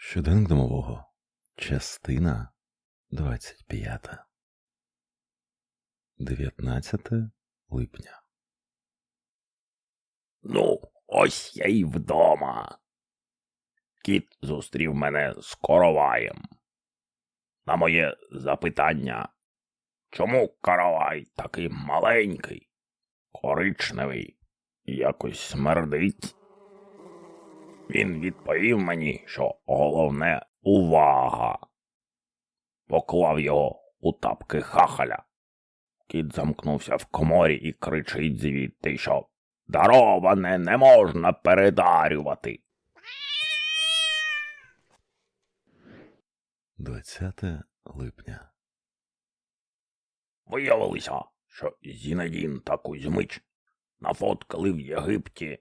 Щоденник домового. Частина 25. 19 липня. Ну, ось я й вдома. Кіт зустрів мене з короваєм. На моє запитання, чому коровай такий маленький, коричневий, якось смердить? Він відповів мені, що головне увага. Поклав його у тапки хахаля. Кіт замкнувся в коморі і кричить звідти, що дароване не можна передарювати. 20 липня. Виявилося, що Зінедін та Кузьмич нафоткали в Єгипті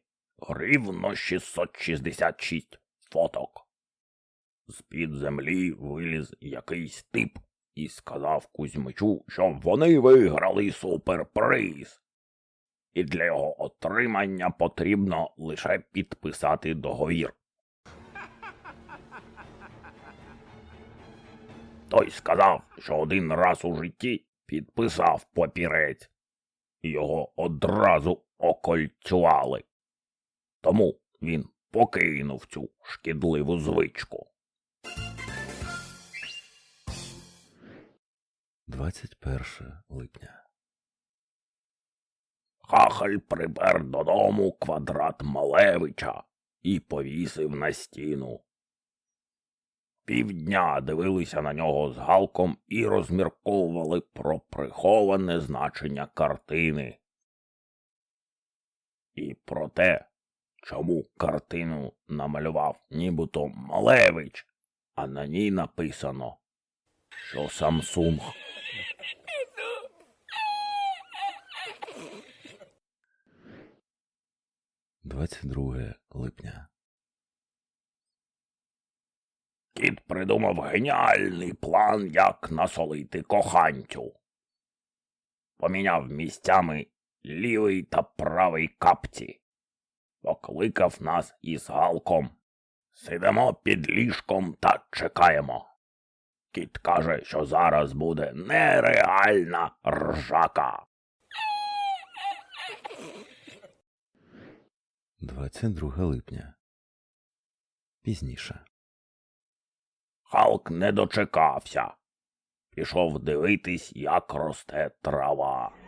рівно 666 фоток. З-під землі виліз якийсь тип і сказав Кузьмичу, що вони виграли суперприз. І для його отримання потрібно лише підписати договір. Той сказав, що один раз у житті підписав папірець, його одразу окольцювали. Тому він покинув цю шкідливу звичку. 21 липня. Хахаль припер додому квадрат Малевича і повісив на стіну. Півдня дивилися на нього з галком і розмірковували про приховане значення картини. І про те, чому картину намалював нібито Малевич, а на ній написано, що Самсунг 22 липня. Кіт придумав геніальний план, як насолити коханцю. Поміняв місцями лівий та правий капці. Покликав нас із галком. Сидимо під ліжком та чекаємо. Кіт каже, що зараз буде нереальна ржака. 22 липня. Пізніше. Халк не дочекався. Пішов дивитись, як росте трава.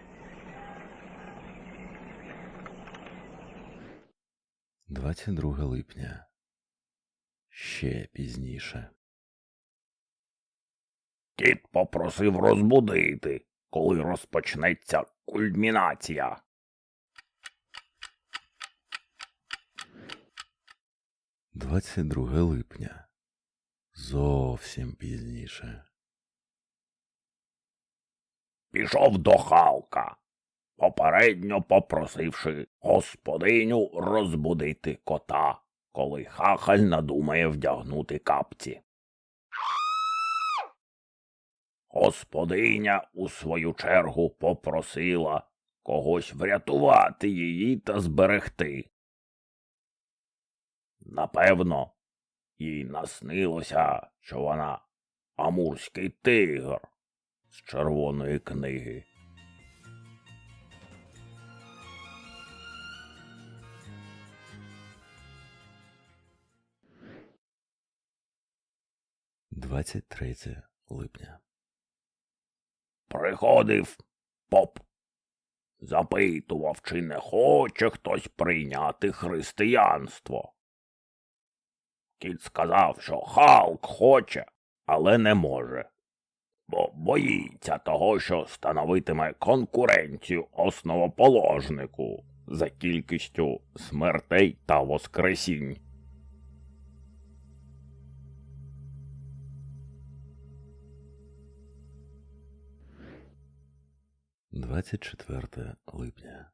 22 липня. Ще пізніше. Кіт попросив розбудити, коли розпочнеться кульмінація. 22 липня. Зовсім пізніше. Пішов до Халка, попередньо попросивши господиню розбудити кота, коли хахаль надумає вдягнути капці. Господиня у свою чергу попросила когось врятувати її та зберегти. Напевно, їй наснилося, що вона амурський тигр з червоної книги. 23 липня. Приходив поп. Запитував, чи не хоче хтось прийняти християнство. Кіт сказав, що Халк хоче, але не може, бо боїться того, що становитиме конкуренцію основоположнику за кількістю смертей та воскресінь. 24 липня.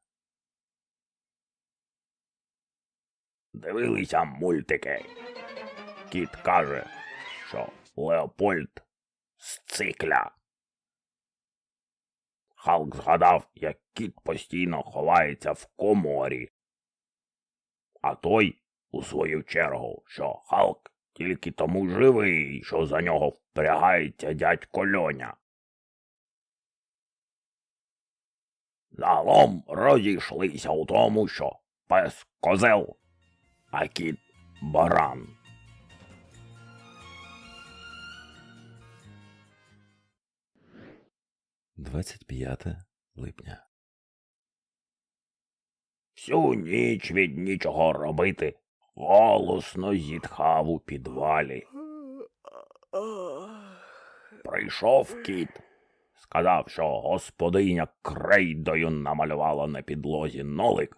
Дивилися мультики. Кіт каже, що Леопольд з цикля. Халк згадав, як кіт постійно ховається в коморі. А той, у свою чергу, що Халк тільки тому живий, що за нього впрягається дядько Льоня. Загалом розійшлися у тому, що пес козел, а кіт баран. Двадцять п'яте липня. Всю ніч від нічого робити, голосно зітхав у підвалі. Прийшов кіт, сказав, що господиня крейдою намалювала на підлозі нолик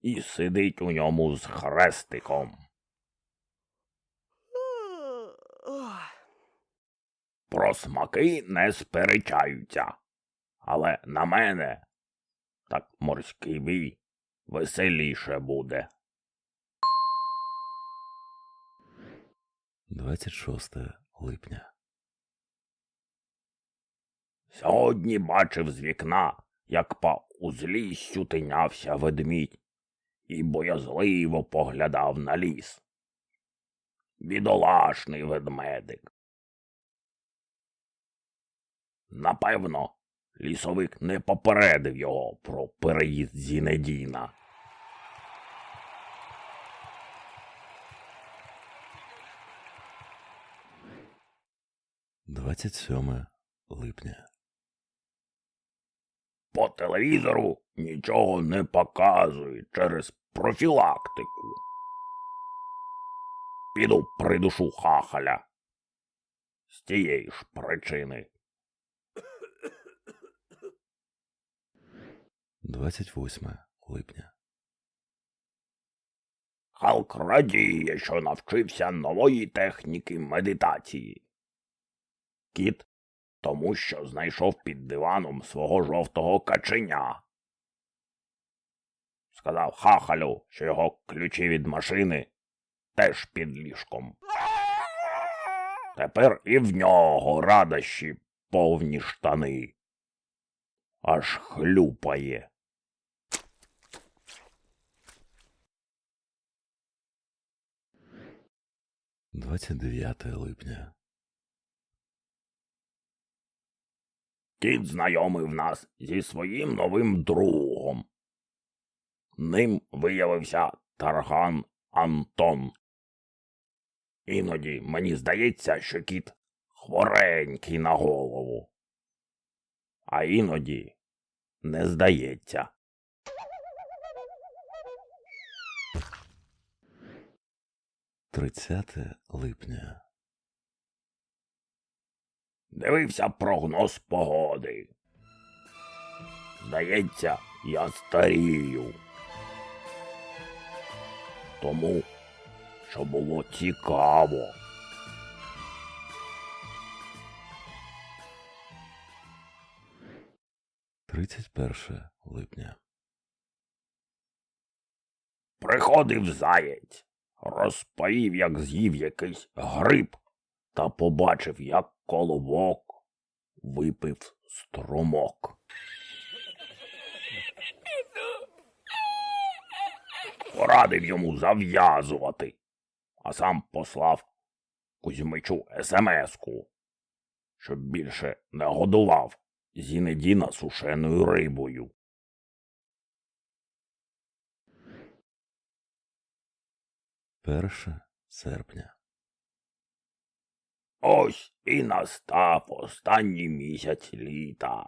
і сидить у ньому з хрестиком. Про смаки не сперечаються, але на мене так морський бій веселіше буде. Двадцять шосте липня. Сьогодні бачив з вікна, як по узліссю тинявся ведмідь і боязливо поглядав на ліс. Бідолашний ведмедик. Напевно, лісовик не попередив його про переїзд Зінедіна. Двадцять липня. По телевізору нічого не показують через профілактику. Піду придушу хахаля. З тієї ж причини. Двадцять восьме липня. Халк радіє, що навчився нової техніки медитації. Кіт, тому що знайшов під диваном свого жовтого каченя. Сказав хахалю, що його ключі від машини теж під ліжком. Тепер і в нього радощі повні штани. Аж хлюпає. Двадцять дев'яте липня. Кіт знайомив нас зі своїм новим другом. Ним виявився Тарган Антон. Іноді мені здається, що кіт хворенький на голову. А іноді не здається. Тридцяте липня. Дивився прогноз погоди. Здається, я старію. Тому, що було цікаво. Тридцять перше липня. Приходив заєць, розповів, як з'їв якийсь гриб, та побачив, як колобок випив струмок. Порадив йому зав'язувати, а сам послав Кузьмичу смс-ку, щоб більше не годував Зінедіна сушеною рибою. Перше серпня. Ось і настав останній місяць літа.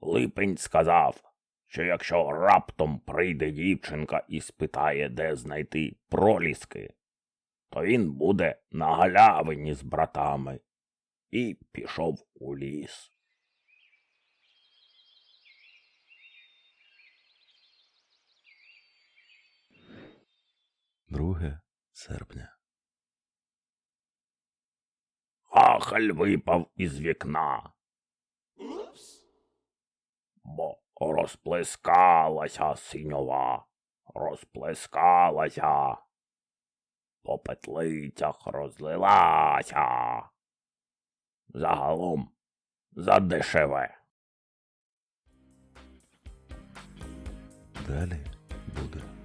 Липень сказав, що якщо раптом прийде дівчинка і спитає, де знайти проліски, то він буде на галявині з братами і пішов у ліс. Друге серпня. Хахаль випав із вікна. Бо розплескалася синьова, розплескалася, по петлицях розлилася. Загалом задешеве. Далі буде.